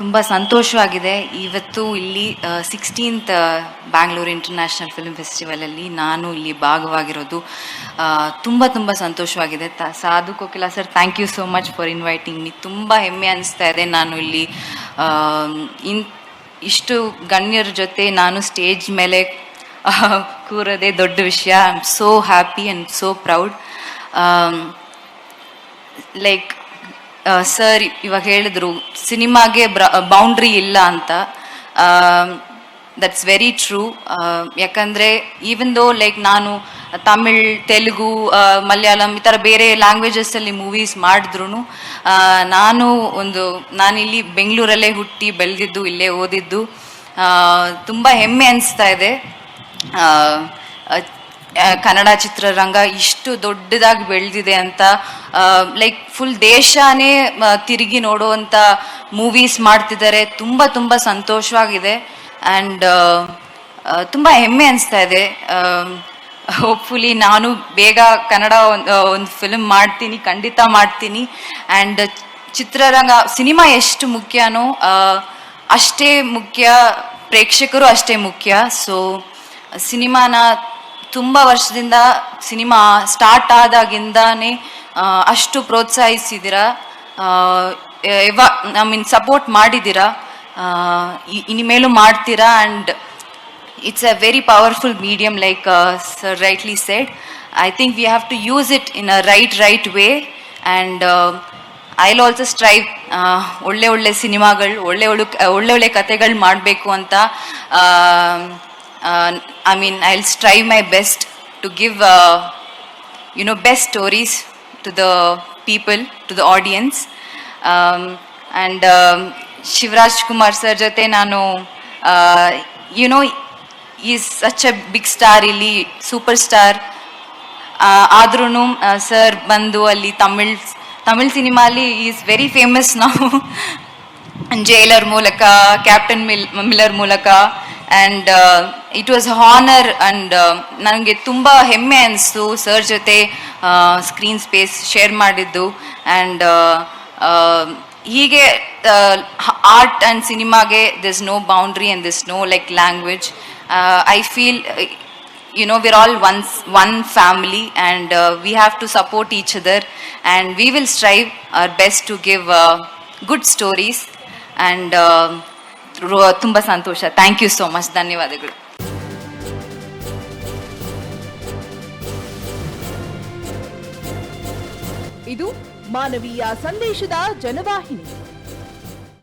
ತುಂಬ ಸಂತೋಷವಾಗಿದೆ. ಇವತ್ತು ಇಲ್ಲಿ ಸಿಕ್ಸ್ಟೀನ್ತ್ ಬ್ಯಾಂಗ್ಳೂರು ಇಂಟರ್ನ್ಯಾಷನಲ್ ಫಿಲ್ಮ್ ಫೆಸ್ಟಿವಲಲ್ಲಿ ನಾನು ಇಲ್ಲಿ ಭಾಗವಾಗಿರೋದು ತುಂಬ ತುಂಬ ಸಂತೋಷವಾಗಿದೆ. ತ, Sadhu Kokila sir thank you so much for inviting me ತುಂಬ ಹೆಮ್ಮೆ ಅನಿಸ್ತಾ ಇದೆ ನಾನು ಇಲ್ಲಿ ಇನ್, ಇಷ್ಟು ಗಣ್ಯರ ಜೊತೆ ನಾನು ಸ್ಟೇಜ್ ಮೇಲೆ ಕೂರೋದೇ ದೊಡ್ಡ ವಿಷಯ. I am so happy and so proud like sir ಇವಾಗ ಹೇಳಿದ್ರು, ಸಿನಿಮಾಗೆ ಬೌಂಡ್ರಿ ಇಲ್ಲ ಅಂತ. ದಟ್ಸ್ ವೆರಿ ಟ್ರೂ ಯಾಕಂದರೆ ಈವನ್ ದೋ ಲೈಕ್ ನಾನು ತಮಿಳ್, ತೆಲುಗು ಮಲಯಾಳಂ ಈ ಥರ ಬೇರೆ ಲ್ಯಾಂಗ್ವೇಜಸ್ಸಲ್ಲಿ ಮೂವೀಸ್ ಮಾಡಿದ್ರು ನಾನು ಒಂದು, ನಾನಿಲ್ಲಿ ಬೆಂಗಳೂರಲ್ಲೇ ಹುಟ್ಟಿ ಬೆಳೆದಿದ್ದು, ಇಲ್ಲೇ ಓದಿದ್ದು ತುಂಬ ಹೆಮ್ಮೆ ಅನಿಸ್ತಾ ಇದೆ. ಕನ್ನಡ ಚಿತ್ರರಂಗ ಇಷ್ಟು ದೊಡ್ಡದಾಗಿ ಬೆಳೆದಿದೆ ಅಂತ ಲೈಕ್ ಫುಲ್ ದೇಶನೇ ತಿರುಗಿ ನೋಡುವಂಥ ಮೂವೀಸ್ ಮಾಡ್ತಿದ್ದಾರೆ. ತುಂಬ ತುಂಬ ಸಂತೋಷವಾಗಿದೆ. ಆ್ಯಂಡ್ ತುಂಬ ಹೆಮ್ಮೆ ಅನಿಸ್ತಾ ಇದೆ. ಹೋಪ್ಫುಲಿ ನಾನು ಬೇಗ ಕನ್ನಡ ಒಂದು ಫಿಲ್ಮ್ ಮಾಡ್ತೀನಿ, ಖಂಡಿತ ಮಾಡ್ತೀನಿ. ಆ್ಯಂಡ್ ಚಿತ್ರರಂಗ, ಸಿನಿಮಾ ಎಷ್ಟು ಮುಖ್ಯನೋ ಅಷ್ಟೇ ಮುಖ್ಯ, ಪ್ರೇಕ್ಷಕರು ಅಷ್ಟೇ ಮುಖ್ಯ. ಸೊ ಸಿನಿಮಾನ ತುಂಬಾ ವರ್ಷದಿಂದ ಸಿನಿಮಾ ಸ್ಟಾರ್ಟ್ ಆದಾಗಿಂದಾನೇ ಅಷ್ಟು ಪ್ರೋತ್ಸಾಹಿಸಿದಿರಾ? ಯಾವ ಮೀನ್ ಸಪೋರ್ಟ್ ಮಾಡಿದಿರಾ? ಇನಿಮೇಲೂ ಮಾಡ್ತೀರಾ? And it's a very powerful medium, like sir rightly said. I think we have to use it in a right right way. And I'll also strive ಒಳ್ಳೆ ಒಳ್ಳೆ ಸಿನಿಮಾಗಳು, ಒಳ್ಳೆ ಒಳ್ಳೆ ಒಳ್ಳೆ ಒಳ್ಳೆ ಕಥೆಗಳು ಮಾಡಬೇಕು ಅಂತ I mean I will strive my best to give you know best stories to the people to the audience. Um, and um, Shivaraj Kumar sir ಜೊತೆ ನಾನು you know is such a big star ಇಲ್ಲಿ super star ಆದ್ರೂ sir ಬಂದು ಅಲ್ಲಿ ತಮಿಳ್ ತಮಿಳ್ ಸಿನಿಮಾಲಿ is very famous ನಾವು Jailer ಮೂಲಕ Captain Mil Miller ಮೂಲಕ and it was honour and ನನಗೆ ತುಂಬ ಹೆಮ್ಮೆ ಅನಿಸ್ತು ಸರ್ ಜೊತೆ ಸ್ಕ್ರೀನ್ ಸ್ಪೇಸ್ ಶೇರ್ ಮಾಡಿದ್ದು ಆ್ಯಂಡ್ ಹೀಗೆ ಆರ್ಟ್ ಆ್ಯಂಡ್ ಸಿನಿಮಾಗೆ this no boundary and this no like language I feel you know we're all one one family and uh, we have to support each other and we will strive our best to give uh, good stories and uh, ತುಂಬಾ ಸಂತೋಷ. Thank you so much ಧನ್ಯವಾದಗಳು. ಇದು ಮಾನವೀಯ ಸಂದೇಶದ ಜನವಾಹಿನಿ.